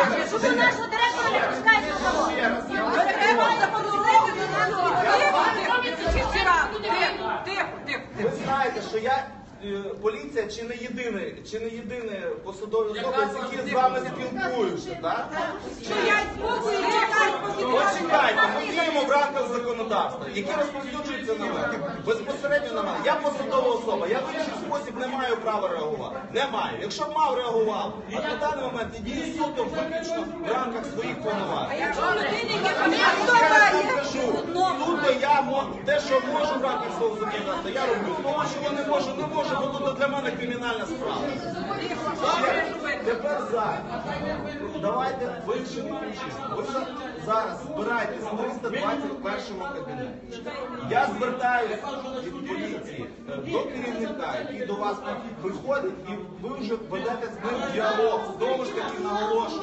Що ви нашого директора не пускаєте на завод? Треба до нас Тихо, тихо, тихо. Ви знаєте, що я е, поліція чи не єдине, чи не єдине посадові особи, які з вами спілкуються, так? Що я спокою Почекайте, ми діємо в рамках законодавства, яке розповсюджується на мене. Безпосередньо на мене. Я посадова особа, я в інший спосіб не маю права реагувати. Не маю. Якщо б мав реагував, а на даний момент я дію суто виключно в рамках своїх повноважень. Суто я те, що можу в рамках свого законодавства, я роблю. Того, чого не можу, не можу, бо тут для мене кримінальна справа. Тепер зараз. Давайте в зараз збираєтесь в 321 кабінеті. Я звертаюся від поліції е, до керівника, який до вас приходить, і ви вже ведете з ним діалог. Знову ж таки наголошую.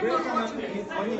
керівника не